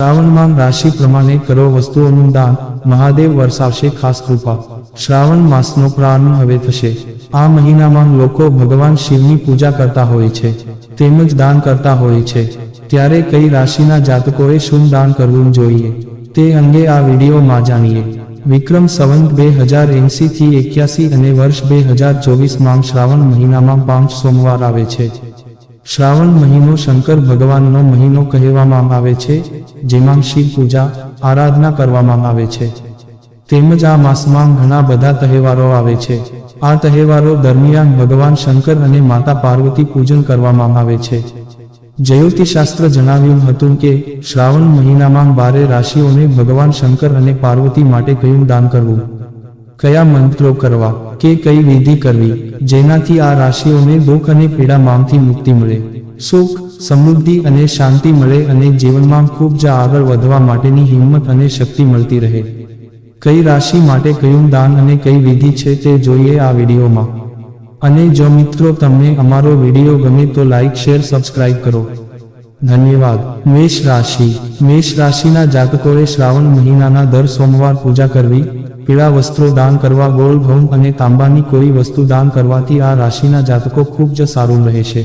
શ્રાવણમાં રાશિ પ્રમાણે કરો વસ્તુઓનું દાન, મહાદેવ વરસાવશે ખાસ કૃપા. શ્રાવણ માસનો પ્રારંભ હવે થશે. આ મહિનામાં લોકો ભગવાન શિવની પૂજા કરતા હોય છે, તેમજ દાન કરતા હોય છે. ત્યારે કઈ રાશિના જાતકોએ શું દાન કરવું જોઈએ, તે અંગે આ વિડીયોમાં જાણીએ. વિક્રમ સંવંત બે હજાર એંસી થી એક્યાસી અને વર્ષ બે હજાર ચોવીસમાં શ્રાવણ મહિનામાં પાંચ સોમવાર આવે છે. શ્રાવણ મહિનો શંકર ભગવાનનો મહિનો કહેવામાં આવે છે, જેમાં શિવ પૂજા, આરાધના કરવામાં આવે છે. તેમજ આ માસમાં ઘણા બધા તહેવારો આવે છે. આ તહેવારો દરમિયાન ભગવાન શંકર અને માતા પાર્વતી પૂજન કરવામાં આવે છે. જયોતિશાસ્ત્ર જણાવ્યું હતું કે, શ્રાવણ મહિનામાં બારે રાશિઓને ભગવાન શંકર અને પાર્વતી માટે કયું દાન કરવું? કયા મંત્રો કરવા? કે કઈ વિધિ કરવી, જેનાથી આ રાશિઓને દુઃખ અને પીડામાંથી મુક્તિ મળે. સુખ, સમૃદ્ધિ અને શાંતિ મળે અને જીવનમાં ખૂબ જ આગળ વધવા માટેની હિંમત અને શક્તિ મળતી રહે. કઈ રાશિ માટે કયું દાન અને કઈ વિધિ છે તે જોઈએ આ વિડીયોમાં. અને જો મિત્રો તમને અમારો વીડિયો ગમે તો લાઇક શેર, સબસ્ક્રાઇબ કરો. ધન્યવાદ. મેષ રાશિ. મેષ રાશિના જાતકોએ શ્રાવણ મહિનાના દર સોમવાર પૂજા કરવી, પીળા વસ્ત્રો દાન કરવા, ગોળ ઘઉં અને તાંબાની કોઈ વસ્તુ દાન કરવાથી આ રાશિના જાતકો ખૂબ જ સારું રહેશે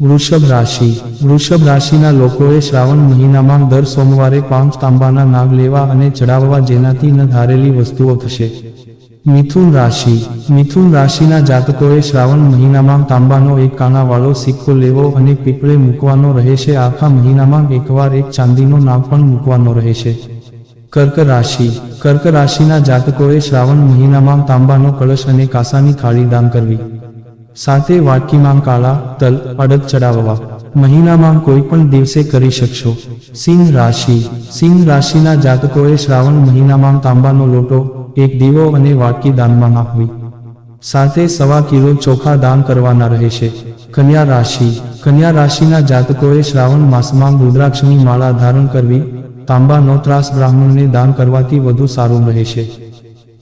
વૃષભ રાશિ. વૃષભ રાશિના લોકોએ શ્રાવણ મહિનામાં દર સોમવારે પાંચ તાંબાના નાગ લેવા અને ચડાવવા જેનાથી ન ધારેલી વસ્તુઓ થશે. મિથુન રાશિ. મિથુન રાશિના જાતકોએ શ્રાવણ મહિનામાં તાંબાનો એક કાણાવાળો સિક્કો લેવો અને પીપળે મૂકવાનો રહેશે. આખા મહિનામાં એકવાર એક ચાંદીનો નામ પણ મૂકવાનો રહેશે. કર્ક રાશિ. કર્ક રાશિના જાતકોએ શ્રાવણ મહિનામાં તાંબાનો કળશ અને કાસાની થાળી દાન કરવી. સાથે વાટકીમાં કાળા, તલ, અડદ ચડાવવા. મહિનામાં કોઈ પણ દિવસે કરી શકશો. સિંહ રાશિ. સિંહ રાશિના જાતકોએ શ્રાવણ મહિનામાં તાંબાનો લોટો એક દીવો અને વાટકી દાનમાં આપવી સાથે સવા કિલો ચોખા દાન કરવાના રહેશે. કન્યા રાશિ. કન્યા રાશિના જાતકોએ શ્રાવણ માસમાં રુદ્રાક્ષની માળા ધારણ કરવી, તાંબાનો ત્રાસ બ્રાહ્મણને દાન કરવાથી વધુ સારું રહેશે.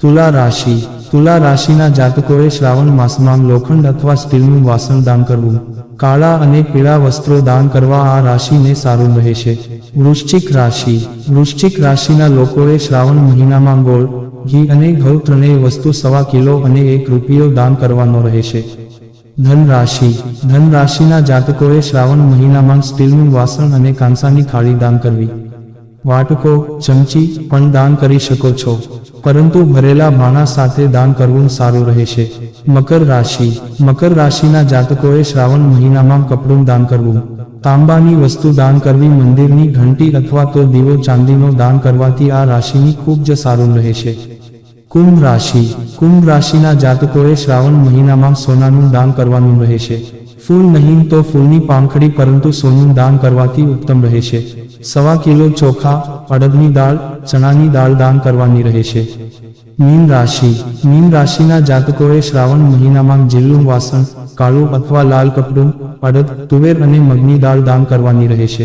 તુલા રાશિ. તુલા રાશિના જાતકોએ શ્રાવણ માસમાં લોખંડ અથવા સ્ટીલનું વાસણ દાન કરવું. કાળા અને પીળા વસ્ત્રો દાન કરવા આ રાશિને સારું રહેશે. વૃશ્ચિક રાશિ. વૃશ્ચિક રાશિના લોકોએ શ્રાવણ મહિનામાં ગોળ ઘી અને ઘઉં ત્રણેય વસ્તુ સવા કિલો અને એક રૂપિયો દાન કરવાનો રહેશે. ધન રાશિ ધન જાતકોએ શ્રાવણ મહિનામાં સ્ટીલનું વાસણ અને કાંસાની થાળી દાન કરવી. વાટકો, ચમચી પણ દાન કરી શકો છો. પરંતુ ભરેલા ભાણા સાથે દાન કરવું સારું રહેશે. મકર રાશિ. મકર રાશિના જાતકોએ શ્રાવણ મહિનામાં કપડું દાન કરવું. તાંબાની વસ્તુ દાન કરવી મંદિરની ઘંટી અથવા તો દીવો ચાંદીનો દાન કરવાથી આ રાશિની ખૂબ જ સારું રહેશે. કુંભ રાશિ. કુંભ રાશિના જાતકોએ શ્રાવણ મહિનામાં સોનાનું દાન કરવાનું રહેશે. ફૂલ નહીં તો ફૂલની પાંખડી પરંતુ સોનું દાન કરવાથી ઉત્તમ રહેશે. સવા કિલો ચોખા, અડદની દાળ, ચણાની દાળ દાન કરવાની રહેશે. મીન રાશિ. મીન રાશિના જાતકોએ શ્રાવણ મહિનામાં જીલ્લું વાસણ, કાળું અથવા લાલ કપડું, અડદ, તુવેર અને મગની દાળ દાન કરવાની રહેશે.